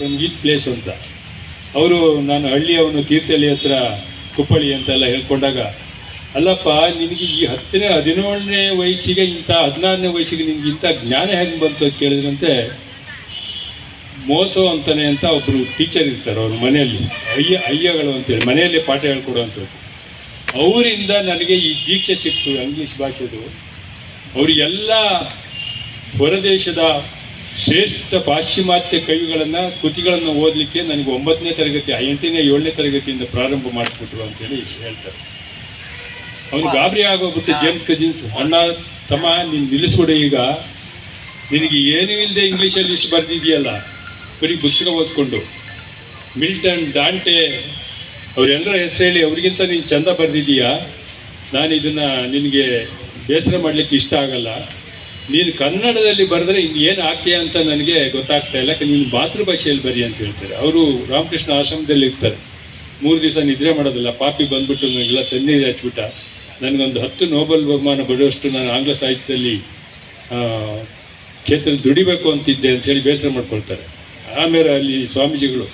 ಸಂಗೀತ್ place ಅಂತ. ಅವರು ನಾನು ಹಳ್ಳಿಯವನು ತೀರ್ಥಹಳ್ಳಿ ಹತ್ರ ಕುಪ್ಪಳ್ಳಿ ಅಂತೆಲ್ಲ ಹೇಳ್ಕೊಂಡಾಗ, ಅಲ್ಲಪ್ಪ, ನಿನಗೆ ಈ ಹತ್ತನೇ ಹದಿನೇಳನೇ ವಯಸ್ಸಿಗೆ ಇಂಥ, ಹದಿನಾರನೇ ವಯಸ್ಸಿಗೆ ನಿನಗೆ ಇಂಥ ಜ್ಞಾನ ಹೆಂಗೆ ಬಂತು ಅಂತ ಕೇಳಿದ್ರಂತೆ, ಮೋಸೋ ಅಂತಾನೆ ಅಂತ ಒಬ್ಬರು ಟೀಚರ್ ಇರ್ತಾರೆ ಅವ್ರ ಮನೆಯಲ್ಲಿ, ಅಯ್ಯ, ಅಯ್ಯಗಳು ಅಂತೇಳಿ, ಮನೆಯಲ್ಲಿ ಪಾಠ ಹೇಳ್ಕೊಡುವಂಥದ್ದು ಅವರಿಂದ ನನಗೆ ಈ ದೀಕ್ಷೆ ಸಿಕ್ತು ಇಂಗ್ಲೀಷ್ ಭಾಷೆದು. ಅವರು ಎಲ್ಲ ಹೊರದೇಶದ ಶ್ರೇಷ್ಠ ಪಾಶ್ಚಿಮಾತ್ಯ ಕವಿಗಳನ್ನು ಕೃತಿಗಳನ್ನು ಓದಲಿಕ್ಕೆ ನನಗೆ ಒಂಬತ್ತನೇ ತರಗತಿ ಎಂಟನೇ ಏಳನೇ ತರಗತಿಯಿಂದ ಪ್ರಾರಂಭ ಮಾಡಿಸ್ಬಿಟ್ರು ಅಂತೇಳಿ ಹೇಳ್ತಾರೆ. ಅವನು ಗಾಬರಿ ಆಗೋಗುತ್ತೆ ಜೇಮ್ಸ್ ಕಜಿನ್ಸ್ ಅಣ್ಣ ತಮ್ಮ ನೀನು ನಿಲ್ಲಿಸ್ಬಿಡು ಈಗ. ನಿನಗೆ ಏನೂ ಇಲ್ಲದೆ ಇಂಗ್ಲೀಷಲ್ಲಿ ಇಷ್ಟು ಬರೆದಿದೆಯಲ್ಲ? ಬರೀ ಪುಸ್ತಕ ಓದ್ಕೊಂಡು. ಮಿಲ್ಟನ್ ಡಾಂಟೆ ಅವರೆಲ್ಲರ ಹೆಸರು ಹೇಳಿ ಅವ್ರಿಗಿಂತ ನೀನು ಚಂದ ಬರೆದಿದೀಯಾ ನಾನು ಇದನ್ನು ನಿನಗೆ ಬೇಸರ ಮಾಡಲಿಕ್ಕೆ ಇಷ್ಟ ಆಗಲ್ಲ. ನೀನು ಕನ್ನಡದಲ್ಲಿ ಬರೆದ್ರೆ ಏನು ಆಗ್ತೀಯ ಅಂತ ನನಗೆ ಗೊತ್ತಾಗ್ತಾ ಇಲ್ಲ. ನೀನು ಮಾತೃಭಾಷೆಯಲ್ಲಿ ಬರಿ ಅಂತ ಹೇಳ್ತಾರೆ. ಅವರು ರಾಮಕೃಷ್ಣ ಆಶ್ರಮದಲ್ಲಿ ಇರ್ತಾರೆ. ಮೂರು ದಿವಸ ನಿದ್ರೆ ಮಾಡೋದಿಲ್ಲ. ಪಾಪಿ ಬಂದ್ಬಿಟ್ಟು ನನಗೆಲ್ಲ ತಣ್ಣೀರು ಹಚ್ಬಿಟ್ಟ. ನನಗೊಂದು ಹತ್ತು ನೋಬಲ್ ಬಹುಮಾನ ಬರೋಷ್ಟು ನಾನು ಆಂಗ್ಲ ಸಾಹಿತ್ಯದಲ್ಲಿ ಕ್ಷೇತ್ರದಲ್ಲಿ ದುಡಿಬೇಕು ಅಂತಿದ್ದೆ ಅಂತ ಹೇಳಿ ಬೇಸರ ಮಾಡ್ಕೊಳ್ತಾರೆ. ಆಮೇಲೆ ಅಲ್ಲಿ ಸ್ವಾಮೀಜಿಗಳು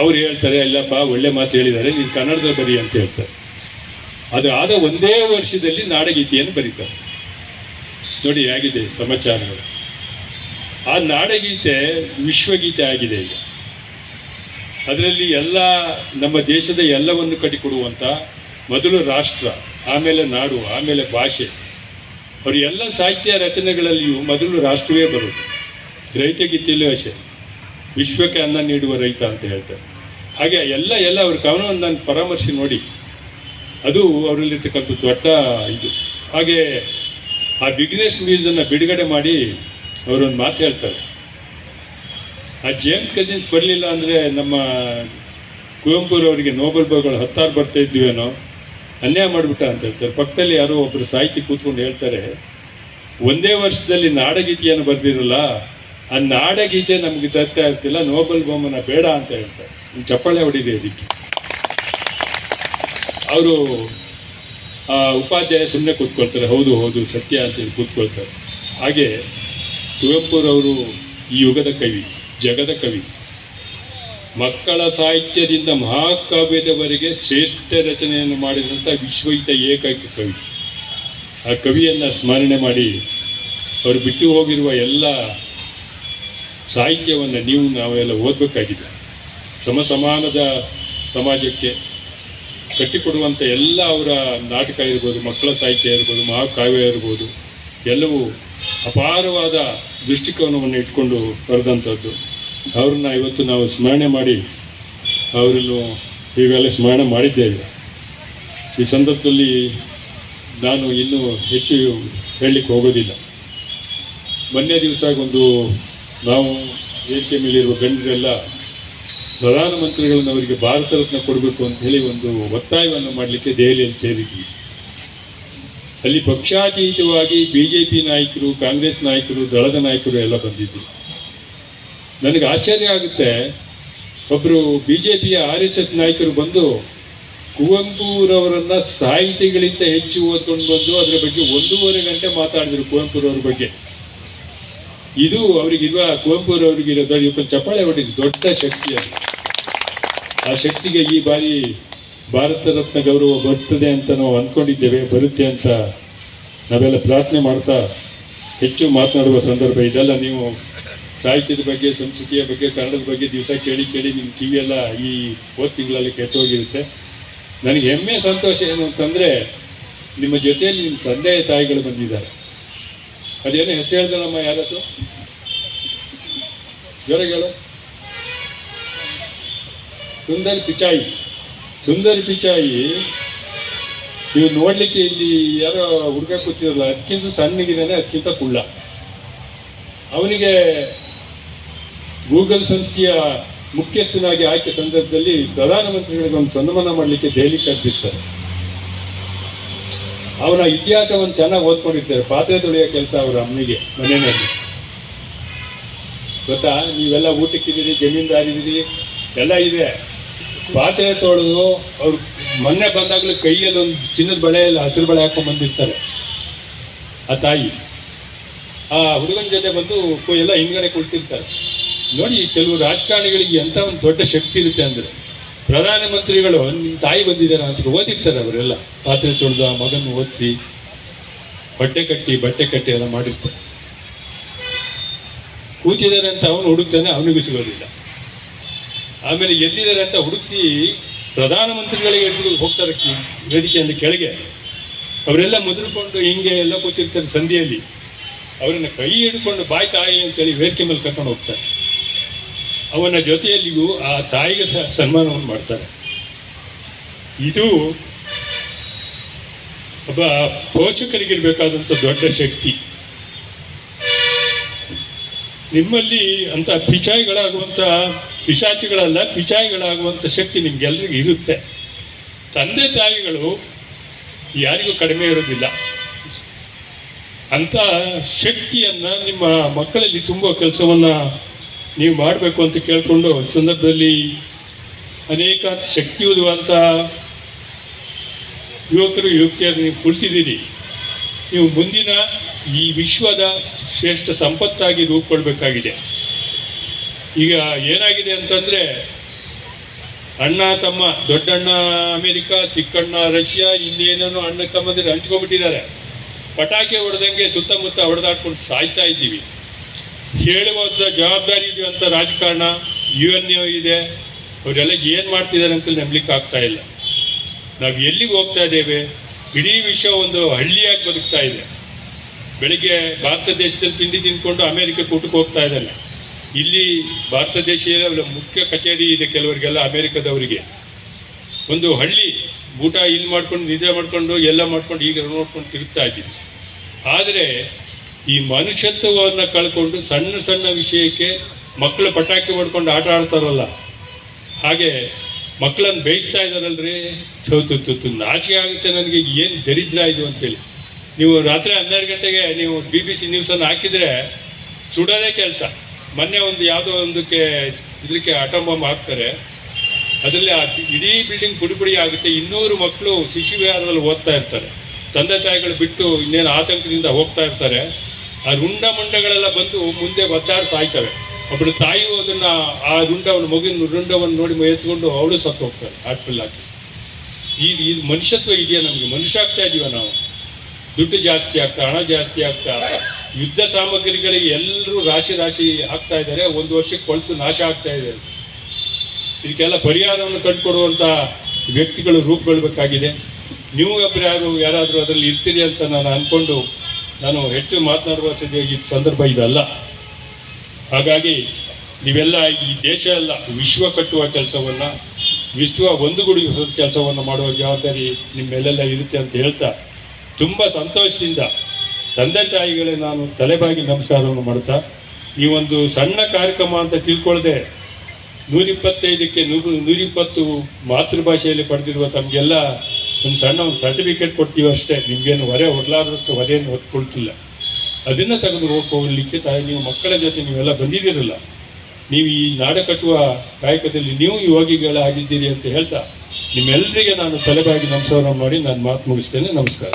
ಅವ್ರು ಹೇಳ್ತಾರೆ ಇಲ್ಲಪ್ಪ ಒಳ್ಳೆ ಮಾತು ಹೇಳಿದ್ದಾರೆ. ನೀನು ಕನ್ನಡದಲ್ಲಿ ಬರಿ ಅಂತ ಹೇಳ್ತಾರೆ. ಅದು ಆದ ಒಂದೇ ವರ್ಷದಲ್ಲಿ ನಾಡಗೀತೆಯನ್ನು ಬರೀತಾರೆ. ನೋಡಿ ಆಗಿದೆ ಸಮಾಚಾರಗಳು ಆ ನಾಡಗೀತೆ ವಿಶ್ವಗೀತೆ ಆಗಿದೆ ಈಗ. ಅದರಲ್ಲಿ ಎಲ್ಲ ನಮ್ಮ ದೇಶದ ಎಲ್ಲವನ್ನು ಕಟ್ಟಿಕೊಡುವಂಥ ಮೊದಲು ರಾಷ್ಟ್ರ, ಆಮೇಲೆ ನಾಡು, ಆಮೇಲೆ ಭಾಷೆ. ಅವರು ಎಲ್ಲ ಸಾಹಿತ್ಯ ರಚನೆಗಳಲ್ಲಿಯೂ ಮೊದಲು ರಾಷ್ಟ್ರವೇ ಬರುತ್ತೆ ರೈತ ಗೀತೆಯಲ್ಲೂ ಅಷ್ಟೇ. ವಿಶ್ವಕ್ಕೆ ಅನ್ನ ನೀಡುವ ರೈತ ಅಂತ ಹೇಳ್ತಾರೆ. ಹಾಗೆ ಎಲ್ಲ ಎಲ್ಲ ಅವ್ರ ಕವನವನ್ನು ನಾನು ಪರಾಮರ್ಶೆ ನೋಡಿ. ಅದು ಅವರಲ್ಲಿರ್ತಕ್ಕಂಥ ದೊಡ್ಡ ಇದು. ಹಾಗೆ ಆ ಬಿಗ್ನೆಸ್ ಮ್ಯೂಸನ್ನು ಬಿಡುಗಡೆ ಮಾಡಿ ಅವರೊಂದು ಮಾತು ಹೇಳ್ತಾರೆ. ಆ ಜೇಮ್ಸ್ ಕಜಿನ್ಸ್ ಬರಲಿಲ್ಲ ಅಂದರೆ ನಮ್ಮ ಕುವೆಂಪುರವರಿಗೆ ನೋಬೆಲ್ ಬಹುಗಳು ಹತ್ತಾರು ಬರ್ತಾ ಇದ್ವೇನೋ ಅನ್ಯಾಯ ಮಾಡಿಬಿಟ್ಟ ಅಂತ ಹೇಳ್ತಾರೆ. ಪಕ್ಕದಲ್ಲಿ ಯಾರೋ ಒಬ್ಬರು ಸಾಹಿತಿ ಕೂತ್ಕೊಂಡು ಹೇಳ್ತಾರೆ, ಒಂದೇ ವರ್ಷದಲ್ಲಿ ನಾಡಗೀತೆಯನ್ನು ಬರೆದಿರಲ್ಲ, ಆ ನಾಡಗೀತೆ ನಮಗೆ ತರ್ತಾ ಇರ್ತಿಲ್ಲ ನೋಬೆಲ್ ಬಹುಮಾನ ಬೇಡ ಅಂತ ಹೇಳ್ತಾರೆ. ಚಪ್ಪಾಳೆ ಹೊಡಿದೆ ಇದಕ್ಕೆ. ಅವರು ಆ, ಉಪಾಧ್ಯಾಯ ಸುಮ್ಮನೆ ಕೂತ್ಕೊಳ್ತಾರೆ, ಹೌದು ಹೌದು, ಸತ್ಯ ಅಂತೇಳಿ ಕೂತ್ಕೊಳ್ತಾರೆ. ಹಾಗೆ ಕುವೆಂಪುರವರು ಈ ಯುಗದ ಕವಿ, ಜಗದ ಕವಿ. ಮಕ್ಕಳ ಸಾಹಿತ್ಯದಿಂದ ಮಹಾಕಾವ್ಯದವರೆಗೆ ಶ್ರೇಷ್ಠ ರಚನೆಯನ್ನು ಮಾಡಿದಂಥ ವಿಶ್ವಯುತ ಏಕೈಕ ಕವಿ. ಆ ಕವಿಯನ್ನು ಸ್ಮರಣೆ ಮಾಡಿ ಅವರು ಬಿಟ್ಟು ಹೋಗಿರುವ ಎಲ್ಲ ಸಾಹಿತ್ಯವನ್ನು ನೀವು ನಾವೆಲ್ಲ ಓದಬೇಕಾಗಿದೆ. ಸಮಸಮಾನದ ಸಮಾಜಕ್ಕೆ ಕಟ್ಟಿಕೊಡುವಂಥ ಎಲ್ಲ ಅವರ ನಾಟಕ ಇರ್ಬೋದು, ಮಕ್ಕಳ ಸಾಹಿತ್ಯ ಇರ್ಬೋದು, ಮಹಾಕಾವ್ಯ ಇರ್ಬೋದು, ಎಲ್ಲವೂ ಅಪಾರವಾದ ದೃಷ್ಟಿಕೋನವನ್ನು ಇಟ್ಕೊಂಡು ಬರೆದಂಥದ್ದು. ಅವ್ರನ್ನ ಇವತ್ತು ನಾವು ಸ್ಮರಣೆ ಮಾಡಿ ಅವರನ್ನು ಈಗಾಗಲೇ ಸ್ಮರಣೆ ಮಾಡಿದ್ದೇವೆ. ಈ ಸಂದರ್ಭದಲ್ಲಿ ನಾನು ಇನ್ನೂ ಹೆಚ್ಚು ಹೇಳಲಿಕ್ಕೆ ಹೋಗೋದಿಲ್ಲ. ಮೊನ್ನೆ ದಿವಸ ಒಂದು ನಾವು ವೇದಿಕೆ ಮೇಲಿರುವ ಗಣ್ಯರೆಲ್ಲ ಪ್ರಧಾನಮಂತ್ರಿಗಳನ್ನು ಅವರಿಗೆ ಭಾರತ ರತ್ನ ಕೊಡಬೇಕು ಅಂತ ಹೇಳಿ ಒಂದು ಒತ್ತಾಯವನ್ನು ಮಾಡಲಿಕ್ಕೆ ದೆಹಲಿಯಲ್ಲಿ ಸೇರಿದ್ವಿ. ಅಲ್ಲಿ ಪಕ್ಷಾತೀತವಾಗಿ ಬಿ ಜೆ ಪಿ ನಾಯಕರು, ಕಾಂಗ್ರೆಸ್ ನಾಯಕರು, ದಳದ ನಾಯಕರು ಎಲ್ಲ ಬಂದಿದ್ದರು ನನಗೆ ಆಶ್ಚರ್ಯ ಆಗುತ್ತೆ ಒಬ್ಬರು ಬಿ ಜೆ ಪಿಯ ಆರ್ ಎಸ್ ಎಸ್ ನಾಯಕರು ಬಂದು ಕುವೆಂಪುರವರನ್ನ ಸಾಹಿತಿಗಳಿಂದ ಹೆಚ್ಚು ಓದ್ಕೊಂಡು ಬಂದು ಅದರ ಬಗ್ಗೆ ಒಂದೂವರೆ ಗಂಟೆ ಮಾತಾಡಿದ್ರು ಕುವೆಂಪುರವ್ರ ಬಗ್ಗೆ. ಇದು ಅವರಿಗಿರುವ ಕುವೆಂಪುರವ್ರಿಗಿರೋ ದೊಡ್ಡ ಇವತ್ತು ಚಪ್ಪಾಳೆ ಹೊಡೆದು ದೊಡ್ಡ ಶಕ್ತಿ ಅದು. ಆ ಶಕ್ತಿಗೆ ಈ ಬಾರಿ ಭಾರತ ರತ್ನ ಗೌರವ ಬರ್ತದೆ ಅಂತ ನಾವು ಅಂದ್ಕೊಂಡಿದ್ದೇವೆ ಬರುತ್ತೆ ಅಂತ ನಾವೆಲ್ಲ ಪ್ರಾರ್ಥನೆ ಮಾಡ್ತಾ ಹೆಚ್ಚು ಮಾತನಾಡುವ ಸಂದರ್ಭ ಇದೆಲ್ಲ ನೀವು ಸಾಹಿತ್ಯದ ಬಗ್ಗೆ, ಸಂಸ್ಕೃತಿಯ ಬಗ್ಗೆ, ಕನ್ನಡದ ಬಗ್ಗೆ ದಿವಸ ಕೇಳಿ ಕೇಳಿ ನಿಮ್ಮ ಕಿವಿಯೆಲ್ಲ ಈ ಹೋದ ತಿಂಗಳಲ್ಲಿ ಕೆಟ್ಟೋಗಿರುತ್ತೆ ನನಗೆ ಹೆಮ್ಮೆ, ಸಂತೋಷ ಏನು ಅಂತಂದರೆ ನಿಮ್ಮ ಜೊತೆಯಲ್ಲಿ ನಿಮ್ಮ ತಂದೆ ತಾಯಿಗಳು ಬಂದಿದ್ದಾರೆ. ಅದೇನೋ ಹೆಸರು ಹೇಳ್ದಲ್ಲಮ್ಮ ಯಾರತ್ತು ಜೋರಾಗಿ ಹೇಳು. ಸುಂದರ್ ಪಿಚಾಯಿ. ಸುಂದರ್ ಪಿಚಾಯಿ, ನೀವು ನೋಡ್ಲಿಕ್ಕೆ ಇಲ್ಲಿ ಯಾರೋ ಹುಡುಗ ಕೂತಿರಲ್ಲ ಅದಕ್ಕಿಂತ ಸಣ್ಣಗಿದ್ದಾನೆ, ಅದಕ್ಕಿಂತ ಕುಳ್ಳ. ಅವನಿಗೆ ಗೂಗಲ್ ಸಂಸ್ಥೆಯ ಮುಖ್ಯಸ್ಥನಾಗಿ ಆಯ್ಕೆ ಸಂದರ್ಭದಲ್ಲಿ ಪ್ರಧಾನಮಂತ್ರಿಗಳಿಗೆ ಒಂದು ಸನ್ಮಾನ ಮಾಡಲಿಕ್ಕೆ ದೆಹಲಿ ಕರೆದಿರ್ತಾರೆ. ಅವನ ಇತಿಹಾಸವನ್ನು ಚೆನ್ನಾಗಿ ಓದ್ಕೊಂಡಿರ್ತಾರೆ ಪಾತ್ರೆ ತೊಳೆಯೋ ಕೆಲಸ ಅವರ ಅಮ್ಮನಿಗೆ ಮನೆಯಲ್ಲಿ. ಗೊತ್ತಾ? ನೀವೆಲ್ಲ ಊಟಕ್ಕಿದ್ದೀರಿ, ಜಮೀನ್ದಾರಿದ್ದೀರಿ, ಎಲ್ಲ ಇದೆ. ಪಾತ್ರೆ ತೊಳೆದು ಅವ್ರು ಮೊನ್ನೆ ಬಂದಾಗಲೂ ಕೈಯಲ್ಲಿ ಒಂದು ಚಿನ್ನದ ಬಳೆಯಲ್ಲಿ ಹಸಿರು ಬಳೆ ಹಾಕೊಂಡು ಬಂದಿರ್ತಾರೆ. ಆ ತಾಯಿ. ಆ ಹುಡುಗನ ಜೊತೆ ಬಂದು ಎಲ್ಲ ಹಿಂಗಡೆ ಕುಳಿತಿರ್ತಾರೆ. ನೋಡಿ ಕೆಲವು ರಾಜಕಾರಣಿಗಳಿಗೆ ಎಂಥ ಒಂದು ದೊಡ್ಡ ಶಕ್ತಿ ಇರುತ್ತೆ ಅಂದರೆ. ಪ್ರಧಾನಮಂತ್ರಿಗಳು ನಿಮ್ಮ ತಾಯಿ ಬಂದಿದ್ದಾರೆ ಅಂತ ಓದಿರ್ತಾರೆ ಅವರೆಲ್ಲ. ಪಾತ್ರೆ ತೊಳೆದು ಆ ಮಗನ ಓದಿಸಿ ಬಟ್ಟೆ ಕಟ್ಟಿ ಬಟ್ಟೆ ಕಟ್ಟಿ ಎಲ್ಲ ಮಾಡಿರ್ತಾರೆ ಕೂತಿದ್ದಾರೆ ಅಂತ ಅವನು ಹುಡುಕ್ತಾನೆ, ಅವನಿಗೂ ಸಿಗೋದಿಲ್ಲ. ಆಮೇಲೆ ಎಲ್ಲಿದ್ದಾರೆ ಅಂತ ಹುಡುಕಿಸಿ ಪ್ರಧಾನಮಂತ್ರಿಗಳಿಗೆ ಹಿಡಿದು ಹೋಗ್ತಾರೆ ವೇದಿಕೆಯಿಂದ ಕೆಳಗೆ. ಅವರೆಲ್ಲ ಮುದ್ರಕೊಂಡು ಹಿಂಗೆ ಎಲ್ಲ ಕೂತಿರ್ತಾರೆ ಸಂಧಿಯಲ್ಲಿ. ಅವರನ್ನು ಕೈ ಹಿಡ್ಕೊಂಡು ಬಾಯ್ ತಾಯಿ ಅಂತೇಳಿ ವೇದಿಕೆ ಮೇಲೆ ಕರ್ಕೊಂಡು ಹೋಗ್ತಾರೆ. ಅವನ ಜೊತೆಯಲ್ಲಿಗೂ ಆ ತಾಯಿಗೆ ಸಹ ಸನ್ಮಾನವನ್ನು ಮಾಡ್ತಾರೆ. ಇದು ಒಬ್ಬ ಪೋಷಕರಿಗಿರಬೇಕಾದಂಥ ದೊಡ್ಡ ಶಕ್ತಿ. ನಿಮ್ಮಲ್ಲಿ ಅಂತ ಪಿಚಾಯಿಗಳಾಗುವಂಥ ಪಿಶಾಚಿಗಳಲ್ಲ, ಪಿಚಾಯಿಗಳಾಗುವಂಥ ಶಕ್ತಿ ನಿಮ್ಗೆಲ್ರಿಗೂ ಇರುತ್ತೆ. ತಂದೆ ತಾಯಿಗಳು ಯಾರಿಗೂ ಕಡಿಮೆ ಇರೋದಿಲ್ಲ. ಅಂತ ಶಕ್ತಿಯನ್ನ ನಿಮ್ಮ ಮಕ್ಕಳಲ್ಲಿ ತುಂಬುವ ಕೆಲಸವನ್ನ ನೀವು ಮಾಡಬೇಕು ಅಂತ ಕೇಳಿಕೊಂಡು ಸಂದರ್ಭದಲ್ಲಿ ಅನೇಕ ಶಕ್ತಿಯುತವಂತ ಯುವಕರು, ಯುವತಿಯರು ನೀವು ಕುಳಿತಿದ್ದೀರಿ. ನೀವು ಮುಂದಿನ ಈ ವಿಶ್ವದ ಶ್ರೇಷ್ಠ ಸಂಪತ್ತಾಗಿ ರೂಪುಕೊಳ್ಬೇಕಾಗಿದೆ ಈಗ ಏನಾಗಿದೆ ಅಂತಂದರೆ, ಅಣ್ಣ, ತಮ್ಮ, ದೊಡ್ಡಣ್ಣ, ಅಮೆರಿಕ, ಚಿಕ್ಕಣ್ಣ, ರಷ್ಯಾ, ಇನ್ನೇನೇನೋ ಅಣ್ಣ ತಮ್ಮದಲ್ಲಿ ಹಂಚ್ಕೊಂಡ್ಬಿಟ್ಟಿದ್ದಾರೆ. ಪಟಾಕಿ ಹೊಡೆದಂಗೆ ಸುತ್ತಮುತ್ತ ಹೊಡೆದಾಡ್ಕೊಂಡು ಸಾಯ್ತಾ ಇದ್ದೀವಿ. ಹೇಳುವಂಥ ಜವಾಬ್ದಾರಿ ಇದೆಯುವಂಥ ರಾಜಕಾರಣ ಯು ಎನ್ ಎ ಇದೆ. ಅವರೆಲ್ಲ ಏನು ಮಾಡ್ತಿದ್ದಾರೆ ಅಂತ ನಂಬಲಿಕ್ಕೆ ಆಗ್ತಾ ಇಲ್ಲ. ನಾವು ಎಲ್ಲಿಗೆ ಹೋಗ್ತಾ ಇದ್ದೇವೆ? ಇಡೀ ವಿಷಯ ಒಂದು ಹಳ್ಳಿಯಾಗಿ ಬದುಕ್ತಾ ಇದೆ. ಬೆಳಿಗ್ಗೆ ಭಾರತ ದೇಶದಲ್ಲಿ ತಿಂಡಿ ತಿಂದ್ಕೊಂಡು ಅಮೇರಿಕಕ್ಕೆ ಊಟಕ್ಕೆ ಹೋಗ್ತಾ ಇದ್ದಾನೆ. ಇಲ್ಲಿ ಭಾರತ ದೇಶದ ಮುಖ್ಯ ಕಚೇರಿ ಇದೆ ಕೆಲವರಿಗೆಲ್ಲ, ಅಮೇರಿಕದವರಿಗೆ. ಒಂದು ಹಳ್ಳಿ, ಊಟ ಇಲ್ಲಿ ಮಾಡ್ಕೊಂಡು, ನಿದ್ರೆ ಮಾಡ್ಕೊಂಡು, ಎಲ್ಲ ಮಾಡ್ಕೊಂಡು, ಈಗ ನೋಡ್ಕೊಂಡು ತಿರುಗ್ತಾ ಇದ್ದೀವಿ. ಆದರೆ ಈ ಮನುಷ್ಯತ್ವವನ್ನು ಕಳ್ಕೊಂಡು ಸಣ್ಣ ಸಣ್ಣ ವಿಷಯಕ್ಕೆ ಮಕ್ಕಳು ಪಟಾಕಿ ಹೊಡ್ಕೊಂಡು ಆಟ ಆಡ್ತಾರಲ್ಲ, ಹಾಗೆ ಮಕ್ಕಳನ್ನು ಬೇಯಿಸ್ತಾ ಇದ್ದಾರಲ್ರಿ? ಚೌತು ನಾಚಿಕೆ ಆಗುತ್ತೆ ನನಗೆ, ಏನು ದರಿದ್ರ ಇದು ಅಂತೇಳಿ. ನೀವು ರಾತ್ರಿ ಹನ್ನೆರಡು ಗಂಟೆಗೆ ನೀವು ಬಿ ಬಿ ಸಿ ನ್ಯೂಸನ್ನು ಹಾಕಿದರೆ ಸುಡೋದೇ ಕೆಲಸ. ಮೊನ್ನೆ ಒಂದು ಯಾವುದೋ ಒಂದಕ್ಕೆ ಇದಕ್ಕೆ ಅಟಮ್ ಬಾಂಬ್ ಹಾಕ್ತಾರೆ. ಅದರಲ್ಲಿ ಇಡೀ ಬಿಲ್ಡಿಂಗ್ ಪುಡಿ ಪುಡಿ ಆಗುತ್ತೆ. ಇನ್ನೂರು ಮಕ್ಕಳು ಶಿಶು ವಿಹಾರದಲ್ಲಿ ಓದ್ತಾ ಇರ್ತಾರೆ. ತಂದೆ ತಾಯಿಗಳು ಬಿಟ್ಟು ಇನ್ನೇನು ಆತಂಕದಿಂದ ಹೋಗ್ತಾ ಇರ್ತಾರೆ, ಆ ರುಂಡ ಮುಂಡಗಳೆಲ್ಲ ಬಂದು ಮುಂದೆ ಒತ್ತಾಡ್ ಸಾಯ್ತವೆ. ಒಬ್ಬಳು ತಾಯಿಯು ಅದನ್ನ ಆ ರುಂಡವನ್ನು ಮಗಿನ ರುಂಡವನ್ನು ನೋಡಿ ಎತ್ಕೊಂಡು ಅವಳು ಸತ್ತು ಹೋಗ್ತಾರೆ ಹಾಸ್ಪಿಟಲ್ ಹಾಕಿ. ಈ ಇದು ಮನುಷ್ಯತ್ವ ಇದೆಯಾ ನಮಗೆ? ಮನುಷ್ಯ ಆಗ್ತಾ ಇದೀವ ನಾವು. ದುಡ್ಡು ಜಾಸ್ತಿ ಆಗ್ತಾ, ಹಣ ಜಾಸ್ತಿ ಆಗ್ತಾ. ಯುದ್ಧ ಸಾಮಗ್ರಿಗಳಿಗೆ ಎಲ್ಲರೂ ರಾಶಿ ರಾಶಿ ಹಾಕ್ತಾ ಇದ್ದಾರೆ, ಒಂದು ವರ್ಷಕ್ಕೆ ಕೊಳ್ತು ನಾಶ ಆಗ್ತಾ ಇದೆ. ಇದಕ್ಕೆಲ್ಲ ಪರಿಹಾರವನ್ನು ಕಂಡುಕೊಡುವಂಥ ವ್ಯಕ್ತಿಗಳು ರೂಪುಗೊಳ್ಬೇಕಾಗಿದೆ. ನೀವು ಒಬ್ಬರು ಯಾರು, ಯಾರಾದರೂ ಅದರಲ್ಲಿ ಇರ್ತೀರಿ ಅಂತ ನಾನು ಅಂದ್ಕೊಂಡು ನಾನು ಹೆಚ್ಚು ಮಾತನಾಡುವ ಸಂದರ್ಭ ಇದಲ್ಲ. ಹಾಗಾಗಿ ನೀವೆಲ್ಲ ಈ ದೇಶ ಎಲ್ಲ ವಿಶ್ವ ಕಟ್ಟುವ ಕೆಲಸವನ್ನು, ವಿಶ್ವ ಒಂದುಗೂಡಿಸುವ ಕೆಲಸವನ್ನು ಮಾಡುವ ಜವಾಬ್ದಾರಿ ನಿಮ್ಮೆಲ್ಲೆಲ್ಲ ಇರುತ್ತೆ ಅಂತ ಹೇಳ್ತಾ ತುಂಬ ಸಂತೋಷದಿಂದ ತಂದೆ ತಾಯಿಗಳೇ ನಾನು ತಲೆಬಾಗಿ ನಮಸ್ಕಾರವನ್ನು ಮಾಡ್ತಾ, ಈ ಒಂದು ಸಣ್ಣ ಕಾರ್ಯಕ್ರಮ ಅಂತ ತಿಳ್ಕೊಳ್ಳದೆ ನೂರಿಪ್ಪತ್ತೈದಕ್ಕೆ ನೂರು, ನೂರಿಪ್ಪತ್ತು ಮಾತೃಭಾಷೆಯಲ್ಲಿ ಪಡೆದಿರುವ ತಮಗೆಲ್ಲ ಒಂದು ಸಣ್ಣ ಒಂದು ಸರ್ಟಿಫಿಕೇಟ್ ಕೊಡ್ತೀವಿ ಅಷ್ಟೇ. ನಿಮಗೇನು ಹೊರೆ ಹೊರಲಾರದಷ್ಟು ಹೊರೆಯನ್ನು ಹೊತ್ಕೊಳ್ತಿಲ್ಲ. ಅದನ್ನು ತೆಗೆದು ಹೋಗ್ಲಿಕ್ಕೆ ತಾಯಿ ನೀವು ಮಕ್ಕಳ ಜೊತೆ ನೀವೆಲ್ಲ ಬಂದಿದ್ದೀರಲ್ಲ. ನೀವು ಈ ನಾಡ ಕಟ್ಟುವ ಕಾಯಕದಲ್ಲಿ ನೀವು ಯೋಗಿಗಳಾಗಿದ್ದೀರಿ ಅಂತ ಹೇಳ್ತಾ ನಿಮ್ಮೆಲ್ಲರಿಗೆ ನಾನು ತಲೆಬಾಗಿ ನಮಸ್ಕಾರ ಮಾಡಿ ನಾನು ಮಾತು ಮುಗಿಸ್ತೇನೆ. ನಮಸ್ಕಾರ.